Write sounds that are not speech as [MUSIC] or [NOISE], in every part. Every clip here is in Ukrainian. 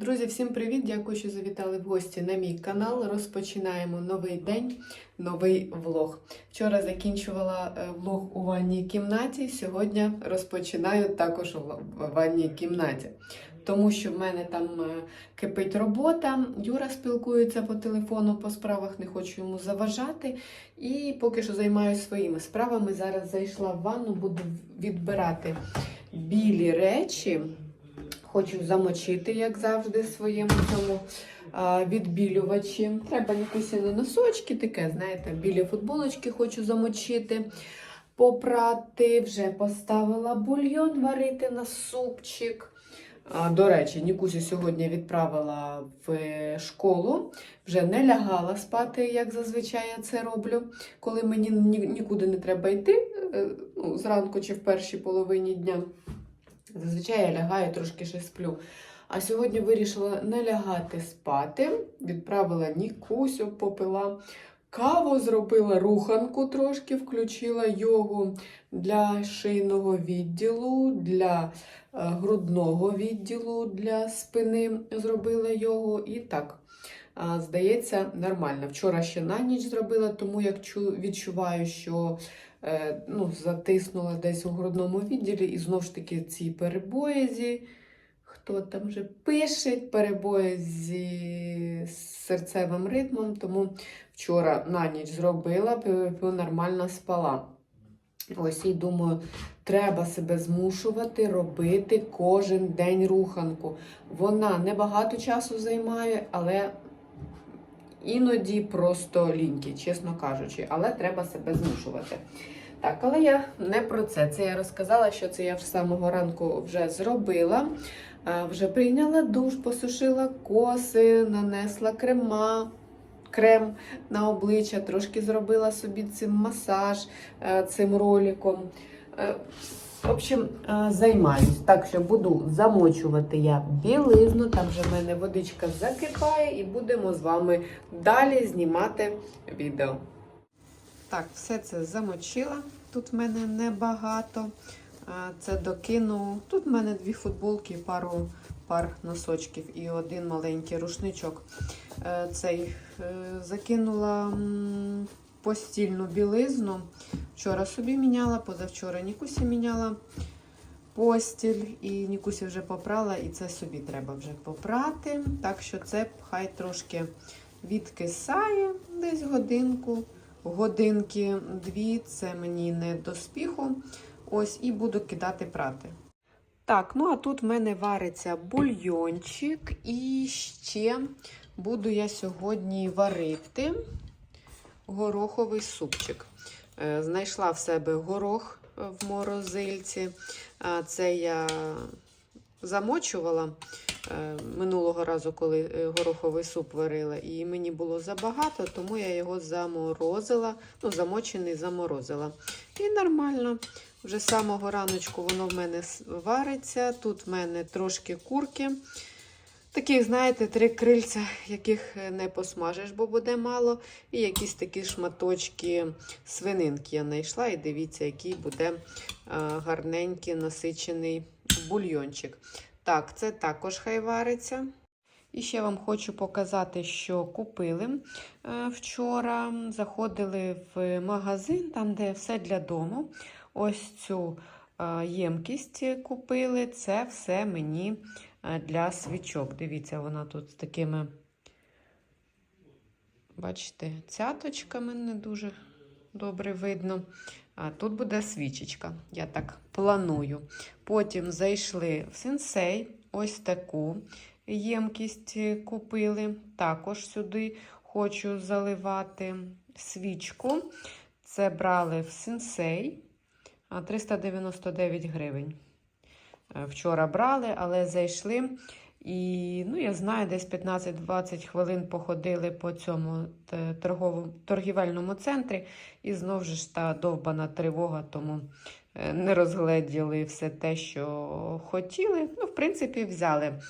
Друзі, всім привіт! Дякую, що завітали в гості на мій канал. Розпочинаємо новий день, новий влог. Вчора закінчувала е, влог у ванній кімнаті. Сьогодні розпочинаю також у ванній кімнаті. Тому що в мене там е, кипить робота. Юра спілкується по телефону по справах, не хочу йому заважати. І поки що займаюся своїми справами. Зараз зайшла в ванну, буду відбирати білі речі. Хочу замочити, як завжди, своєму цьому відбілювачі. Треба якісь носочки, таке, знаєте, білі футболочки хочу замочити, попрати. Вже поставила бульйон варити на супчик. До речі, Нікусю сьогодні відправила в школу, вже не лягала спати, як зазвичай я це роблю, коли мені нікуди не треба йти е, ну, зранку чи в першій половині дня. Зазвичай я лягаю, трошки ще сплю. А сьогодні вирішила не лягати спати. Відправила Нікусю, попила каву, зробила руханку трошки, включила йогу для шийного відділу, для е, грудного відділу, для спини зробила йогу. І так, здається, нормально. Вчора ще на ніч зробила, тому як відчуваю, що е, ну, затиснула десь у грудному відділі, і знову ж таки ці перебої, хто там вже пише, перебої зі серцевим ритмом, тому вчора на ніч зробила, нормально спала. Ось і думаю, треба себе змушувати робити кожен день руханку. Вона небагато часу займає, але іноді просто ліньки, чесно кажучи, але треба себе змушувати. Так, але я не про це. Це я розказала, що це я з самого ранку вже зробила. Е, Вже прийняла душ, посушила коси, нанесла крема. Крем на обличчя, трошки зробила собі цим масаж е, цим роликом. Е, В общем, е, займаюсь. Так що буду замочувати я білизну, там вже в мене водичка закипає, і будемо з вами далі знімати відео. Так, все це замочила. Тут в мене небагато. Це докину. Тут в мене дві футболки, пару пар носочків і один маленький рушничок. Е, Цей е, закинула постільну білизну. Вчора собі міняла, позавчора Нікусі міняла постіль, і Нікусі вже попрала, і це собі треба вже попрати. Так що це хай трошки відкисає десь годинку. Годинки дві, це мені не до спіху. Ось і буду кидати прати. Так, ну а тут в мене вариться бульйончик, і ще буду я сьогодні варити гороховий супчик. Е, Знайшла в себе горох е, в морозильці. Це я замочувала е, минулого разу, коли гороховий суп варила, і мені було забагато, тому я його заморозила. Ну, замочений заморозила. І нормально. Вже самого раночку воно в мене вариться. Тут в мене трошки курки. Таких, знаєте, три крильця, яких не посмажиш, бо буде мало. І якісь такі шматочки свининки я знайшла. І дивіться, який буде гарненький насичений бульйончик. Так, це також хай вариться. І ще вам хочу показати, що купили е, вчора. Заходили в магазин, там, де все для дому. Ось цю е, ємкість купили. Це все мені для свічок. Дивіться, вона тут з такими, бачите, цяточками не дуже добре видно. А тут буде свічечка, я так планую. Потім зайшли в сенсей, ось таку ємкість купили. Також сюди хочу заливати свічку. Це брали в сенсей 399 гривень. Е, Вчора брали, але зайшли. І ну, я знаю, десь 15-20 хвилин походили по цьому торговому, торгівельному центрі. І знову ж та довбана тривога, тому е, не розгледіли все те, що хотіли. Ну, в принципі, взяли.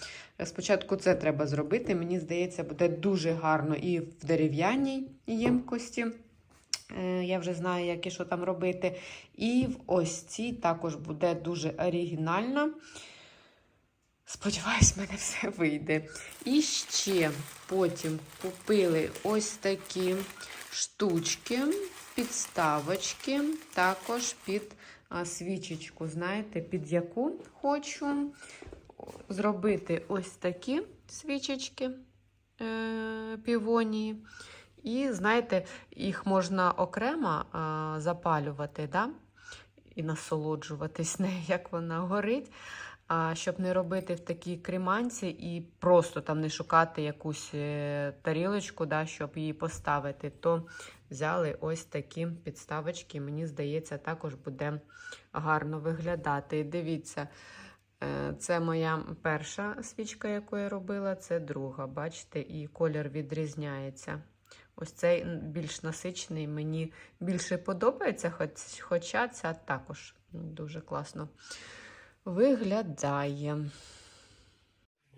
Е, Спочатку це треба зробити. Мені здається, буде дуже гарно і в дерев'яній ємкості. Е, Я вже знаю, як і що там робити. І в ось цій також буде дуже оригінально. Сподіваюсь, в мене все вийде. І ще потім купили ось такі штучки, підставочки, також під свічечку, знаєте, під яку хочу зробити ось такі свічечки е, півонії. І, знаєте, їх можна окремо а, запалювати, да? і насолоджуватись [LAUGHS] нею, як вона горить. А щоб не робити в такій креманці і просто там не шукати якусь е, тарілочку, да, щоб її поставити, то взяли ось такі підставочки. Мені здається, також буде гарно виглядати. Дивіться, е, це моя перша свічка, яку я робила, це друга. Бачите, і колір відрізняється. Ось цей більш насичений, мені більше подобається, хоч, хоча ця також дуже класно виглядає.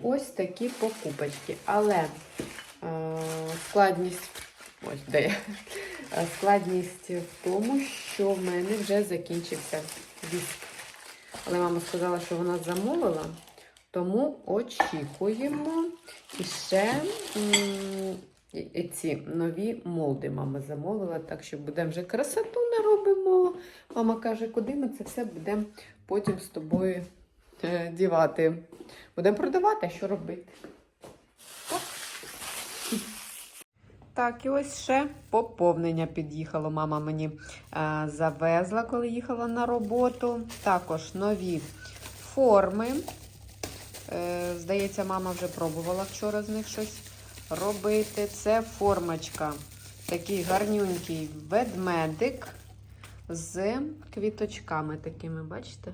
Ось такі покупочки. Але е, складність, ось де я. Складність в тому, що в мене вже закінчився віск. Але мама сказала, що вона замовила, тому очікуємо. І ще ці нові молди мама замовила, так що будемо вже красоту наробимо. Мама каже, куди ми це все будемо потім з тобою е, дівати. Будемо продавати, а що робити? Так. Так, і ось ще поповнення під'їхало. Мама мені е, завезла, коли їхала на роботу. Також нові форми. Е, здається, мама вже пробувала вчора з них щось робити. Це формочка. Такий гарнюнький ведмедик з квіточками такими, бачите?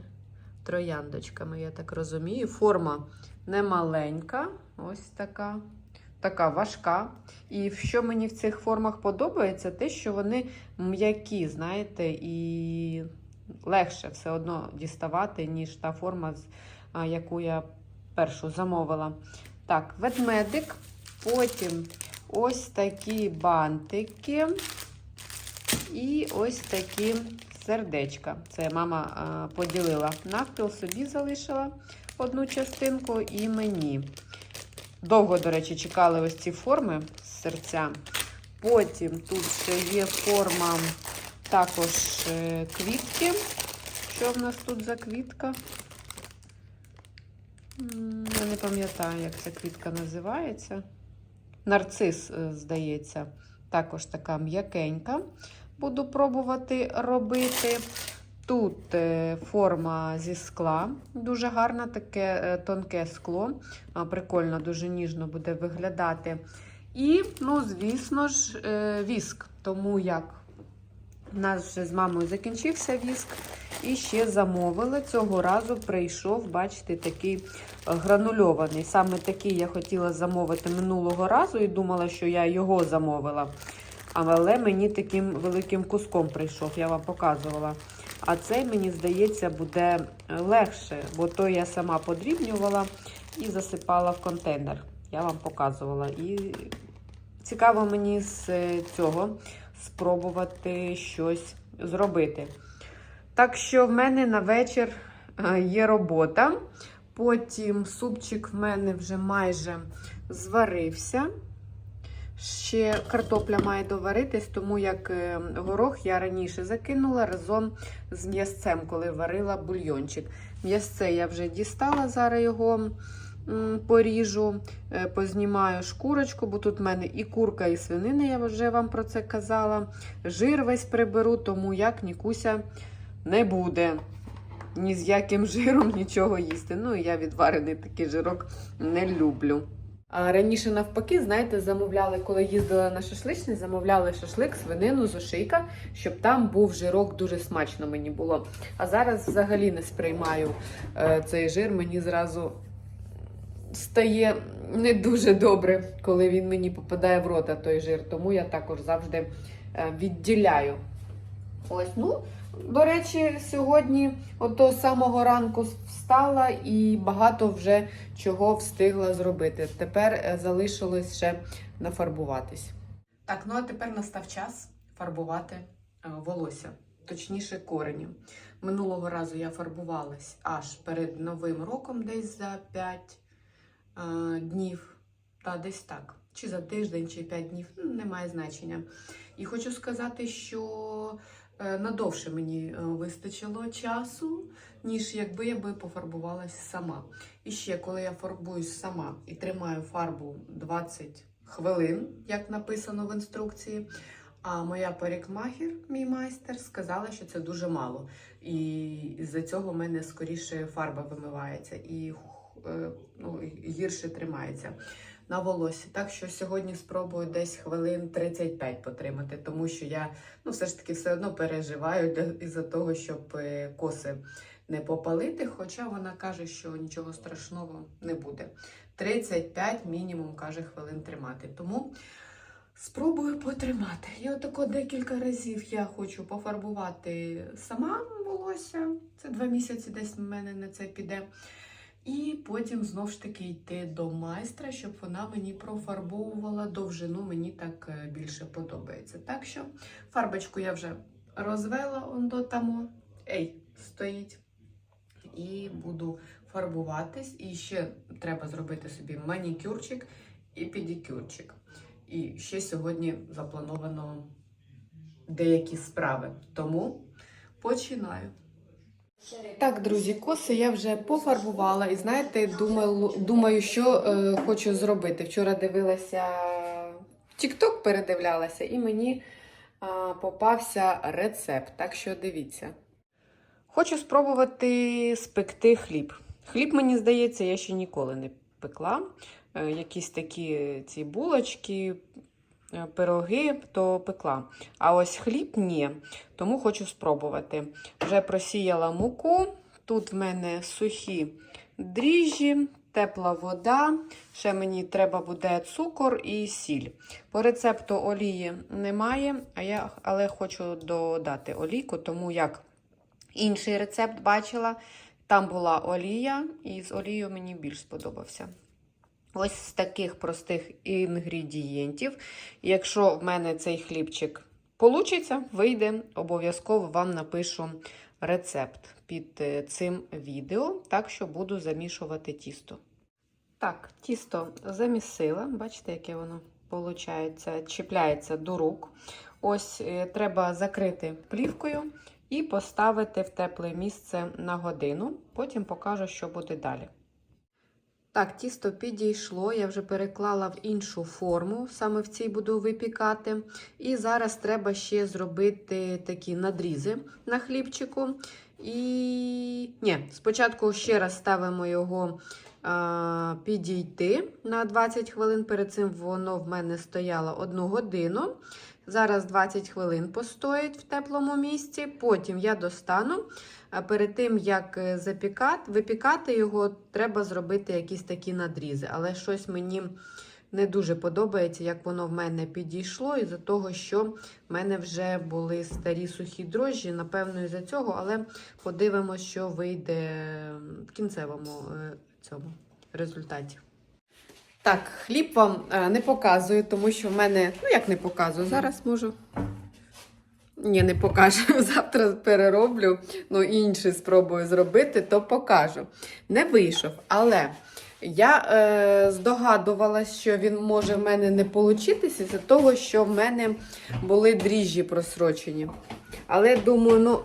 Трояндочками, я так розумію. Форма не маленька, ось така, така важка. І що мені в цих формах подобається, те, що вони м'які, знаєте, і легше все одно діставати, ніж та форма, яку я першу замовила. Так, ведмедик. Потім ось такі бантики. І ось такі сердечка. Це мама поділила навпіл, собі залишила одну частинку і мені. Довго, до речі, чекали ось ці форми з серця. Потім тут ще є форма також е, квітки. Що в нас тут за квітка? Я не пам'ятаю, як ця квітка називається. Нарцис, е, здається, також така м'якенька. Буду пробувати робити. Тут е, форма зі скла, дуже гарна, таке е, тонке скло. Прикольно, дуже ніжно буде виглядати. І, ну, звісно ж, віск. Тому як у нас вже з мамою закінчився віск. І ще замовили. Цього разу прийшов, бачите, такий е, гранульований. Саме такий я хотіла замовити минулого разу і думала, що я його замовила. Але мені таким великим куском прийшов, я вам показувала. А цей, мені здається, буде легше, бо то я сама подрібнювала і засипала в контейнер. Я вам показувала. І цікаво мені з е, цього спробувати щось зробити. Так що в мене на вечір е, є робота. Потім супчик в мене вже майже зварився. Ще картопля має доваритись, тому як е, горох я раніше закинула разом з м'ясцем, коли варила бульйончик. М'ясце я вже дістала, зараз його поріжу, е, познімаю шкурочку, бо тут в мене і курка, і свинина, я вже вам про це казала. Жир весь приберу, тому як Нікуся не буде ні з яким жиром нічого їсти. Ну я відварений такий жирок не люблю. А раніше навпаки, знаєте, замовляли, коли їздила на шашличний, замовляли шашлик, свинину з ошийка, щоб там був жирок, дуже смачно мені було. А зараз взагалі не сприймаю е, цей жир, мені зразу стає не дуже добре, коли він мені попадає в рота той жир. Тому я також завжди е, відділяю. Ось, ну, до речі, сьогодні ото самого ранку встала і багато вже чого встигла зробити. Тепер е, залишилось ще нафарбуватись. Так, ну а тепер настав час фарбувати е, волосся, точніше корені. Минулого разу я фарбувалась аж перед Новим роком, десь за 5 е, днів, та десь так. Чи за тиждень, чи 5 днів, немає значення. І хочу сказати, що надовше мені е, вистачило часу, ніж якби я би пофарбувалась сама. І ще, коли я фарбуюсь сама і тримаю фарбу 20 хвилин, як написано в інструкції. А моя парикмахер, мій майстер, сказала, що це дуже мало. І з-за цього в мене скоріше фарба вимивається і е, ну, гірше тримається на волосі. Так що сьогодні спробую десь хвилин 35 потримати, тому що я ну, все ж таки все одно переживаю із-за того, щоб е, коси не попалити. Хоча вона каже, що нічого страшного не буде. 35 мінімум каже хвилин тримати. Тому. Спробую потримати. І отако декілька разів я хочу пофарбувати сама волосся. Це два місяці десь в мене на це піде. І потім знову ж таки йти до майстра, щоб вона мені профарбовувала довжину, мені так е, більше подобається. Так що фарбочку я вже розвела он до тому. Ей, стоїть. І буду фарбуватись. І ще треба зробити собі манікюрчик і педикюрчик. І ще сьогодні заплановано деякі справи. Тому починаю. Так, друзі, коси я вже пофарбувала і знаєте, думаю, думаю що е, хочу зробити. Вчора дивилася TikTok передивлялася, і мені е, попався рецепт. Так що дивіться. Хочу спробувати спекти хліб. Хліб, мені здається, я ще ніколи не пекла. Е, якісь такі ці булочки, пироги, то пекла. А ось хліб ні. Тому хочу спробувати. Вже просіяла муку. Тут в мене сухі дріжджі, тепла вода. Ще мені треба буде цукор і сіль. По рецепту олії немає, а я, але хочу додати олійку, тому як інший рецепт бачила. Там була олія, і з олією мені більш сподобався. Ось з таких простих інгредієнтів. Якщо в мене цей хлібчик получиться, вийде, обов'язково вам напишу рецепт під е, цим відео, так що буду замішувати тісто. Так, тісто замісила, бачите, яке воно виходить, чіпляється до рук. Ось е, треба закрити плівкою і поставити в тепле місце на годину. Потім покажу, що буде далі. Так, тісто підійшло, я вже переклала в іншу форму, саме в цій буду випікати. І зараз треба ще зробити такі надрізи на хлібчику. І Ні, спочатку ще раз ставимо його а, підійти на 20 хвилин. Перед цим воно в мене стояло 1 годину. Зараз 20 хвилин постоїть в теплому місці. Потім я достану. Перед тим, як запікати, випікати його, треба зробити якісь такі надрізи. Але щось мені не дуже подобається, як воно в мене підійшло, із-за того, що в мене вже були старі сухі дрожжі, напевно, із-за цього, але подивимося, що вийде в кінцевому е, цьому результаті. Так, хліб вам е, не показую, тому що в мене, ну як не показую, зараз можу. Ні, не покажу. [LAUGHS] Завтра перероблю, ну інший спробую зробити, то покажу. Не вийшов, але я е, здогадувалася, що він може в мене не получитися з-за того, що в мене були дріжджі просрочені. Але думаю, ну,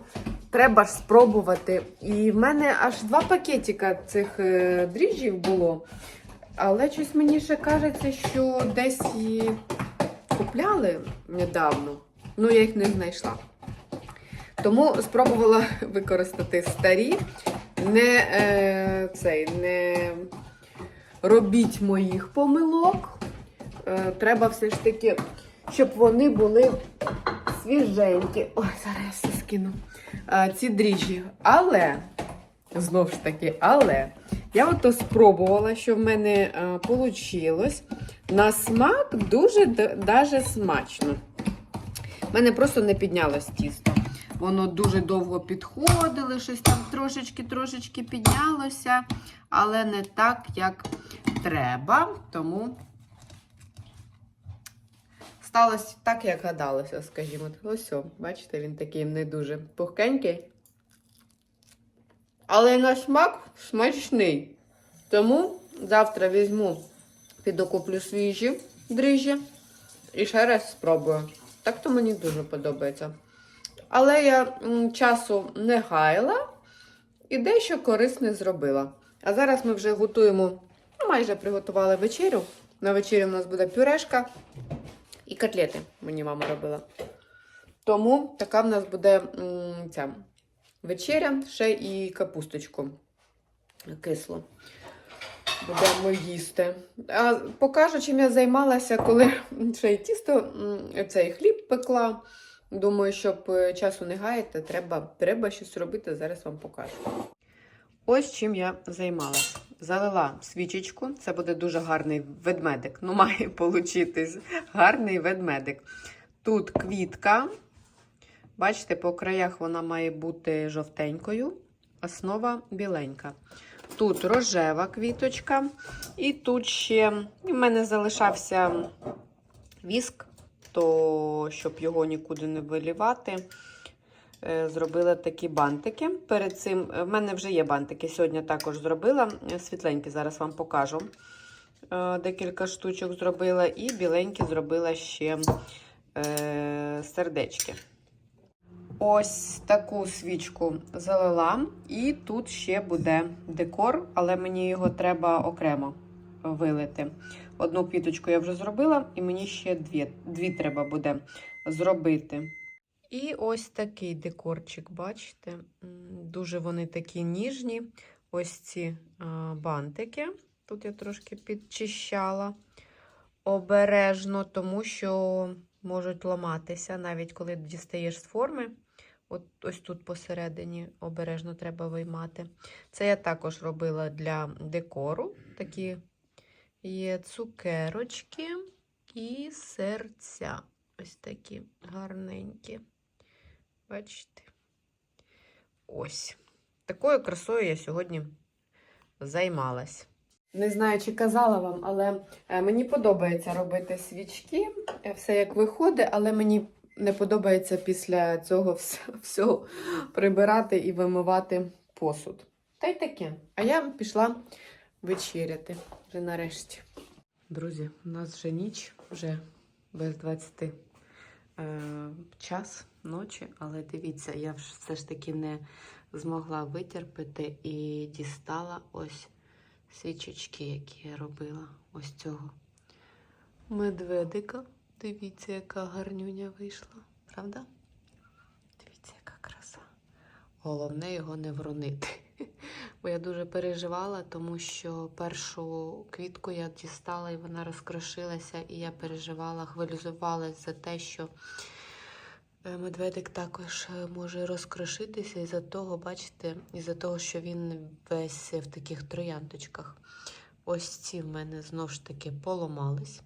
треба ж спробувати. І в мене аж два пакетика цих е, дріжджів було. Але щось мені ще кажеться, що десь її купляли недавно. Ну, я їх не знайшла. Тому спробувала [LAUGHS] використати старі. Не е, цей, не робіть моїх помилок. Е, треба все ж таки, щоб вони були свіженькі. Ой, зараз я все скину. Е, ці дріжджі. Але, знову ж таки, але я ото спробувала, що в мене вийшло. На смак дуже даже смачно. У мене просто не піднялось тісто. Воно дуже довго підходило, щось там трошечки-трошечки піднялося, але не так, як треба. Тому сталося так, як гадалося, скажімо. Ось, бачите, він такий не дуже пухкенький. Але на смак смачний. Тому завтра візьму, піду куплю свіжі дріжджі і ще раз спробую. Так то мені дуже подобається. Але я часу не гаяла і дещо корисне зробила. А зараз ми вже готуємо, ну, майже приготували вечерю. На вечері у нас буде пюрешка і котлети мені мама робила. Тому така в нас буде ця вечеря, ще і капусточку кислу. Будемо їсти. А покажу, чим я займалася, коли [LAUGHS] ще й тісто, цей хліб пекла. Думаю, щоб е, часу не гаяти, треба, треба щось робити. Зараз вам покажу. Ось чим я займалася. Залила свічечку. Це буде дуже гарний ведмедик. Ну, має [LAUGHS] получитись гарний ведмедик. Тут квітка. Бачите, по краях вона має бути жовтенькою, основа біленька. Тут рожева квіточка. І тут ще в мене залишався віск, то щоб його нікуди не вилівати, е, зробила такі бантики. Перед цим в мене вже є бантики. Сьогодні також зробила. е, Світленькі зараз вам покажу. Е, Декілька штучок зробила, і біленькі зробила ще е, сердечки. Ось таку свічку залила, і тут ще буде декор, але мені його треба окремо вилити. Одну квіточку я вже зробила, і мені ще дві, дві треба буде зробити. І ось такий декорчик, бачите? Дуже вони такі ніжні. Ось ці бантики. Тут я трошки підчищала обережно, тому що можуть ламатися, навіть коли дістаєш з форми. От ось тут посередині обережно треба виймати. Це я також робила для декору. Такі є цукерочки і серця. Ось такі гарненькі. Бачите? Ось. Такою красою я сьогодні займалась. Не знаю, чи казала вам, але е, мені подобається робити свічки. е, Все як виходить, але мені не подобається після цього всього прибирати і вимивати посуд. Та й таке. А я пішла вечеряти вже нарешті. Друзі, у нас вже ніч, вже без 20 е, час ночі, але дивіться, я все ж таки не змогла витерпіти і дістала ось свічечки, які я робила. Ось цього медведика. Дивіться, яка гарнюня вийшла, правда? Дивіться, яка краса. Головне його не вронити. [LAUGHS] Бо я дуже переживала, тому що першу квітку я дістала і вона розкрошилася, і я переживала, хвилювалася за те, що е, медведик також е, може розкрошитися із-за того, бачите, із-за того, що він весь в таких трояндочках. Ось ці в мене знову ж таки поламались.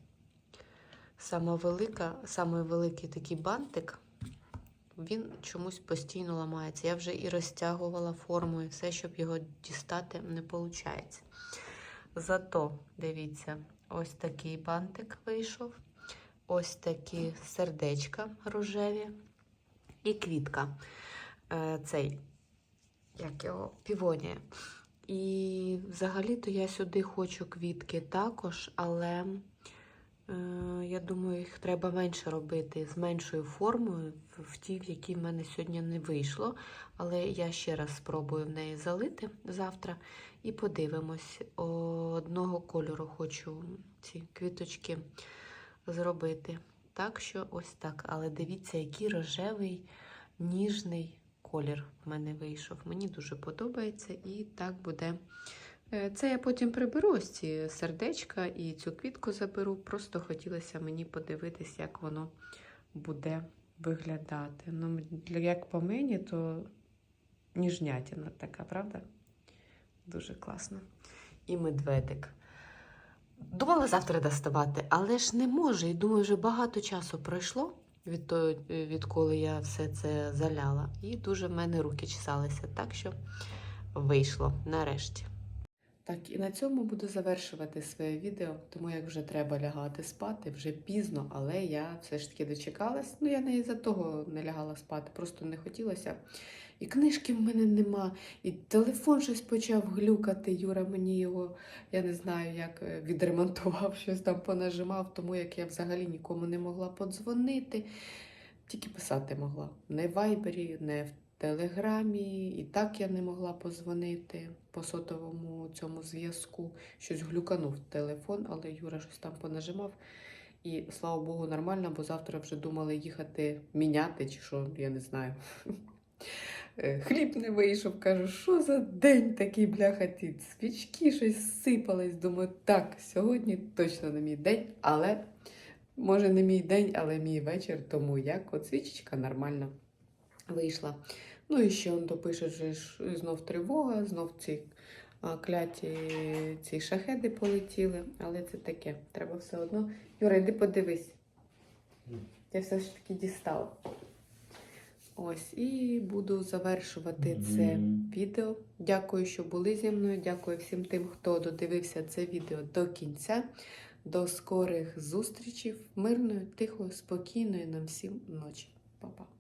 Сама велика, самий великий такий бантик, він чомусь постійно ламається. Я вже і розтягувала форму, і все, щоб його дістати, не виходить. Зато, дивіться, ось такий бантик вийшов, ось такі сердечка рожеві і квітка. Е, цей, як його, півонія. І взагалі-то я сюди хочу квітки також, але я думаю, їх треба менше робити з меншою формою, в- тій, в якій в мене сьогодні не вийшло. Але я ще раз спробую в неї залити завтра і подивимось. Одного кольору хочу ці квіточки зробити. Так що ось так. Але дивіться, який рожевий, ніжний колір в мене вийшов. Мені дуже подобається, і так буде. Е, Це я потім приберу ось ці сердечка і цю квітку заберу. Просто хотілося мені подивитись, як воно буде виглядати. Ну, як по мені, то ніжнятина така, правда? Дуже класно. І медведик. Думала завтра доставати, але ж не можу. І думаю, вже багато часу пройшло від того, відколи я все це заляла. І дуже в мене руки чесалися. Так що вийшло нарешті. Так, і на цьому буду завершувати своє відео, тому як вже треба лягати спати, вже пізно, але я все ж таки дочекалась. Ну, я не із-за того не лягала спати, просто не хотілося. і книжки в мене нема, і телефон щось почав глюкати. Юра мені його, я не знаю, як е, відремонтував, [LAUGHS] щось там понажимав, тому як я взагалі нікому не могла подзвонити, тільки писати могла. Не в вайбері, не в телеграмі, і так я не могла позвонити по сотовому цьому зв'язку. Щось глюканув телефон, але Юра щось там понажимав. І слава Богу, нормально, бо завтра вже думали їхати міняти, чи що, я не знаю. [LAUGHS] Е, Хліб не вийшов, кажу, що за день такий бляха, ті свічки щось сипались. Думаю, так, сьогодні точно не мій день, але може не мій день, але мій вечір, тому як от свічечка нормально вийшла. Ну і ще он допише, ж знов тривога, знов ці кляті ці шахеди полетіли, але це таке, треба все одно. Юра, йди подивись. Я все ж таки дістала. Ось, і буду завершувати це відео. Дякую, що були зі мною. Дякую всім тим, хто додивився це відео до кінця. До скорих зустрічей. Мирної, тихої, спокійної нам всім ночі. Па-па.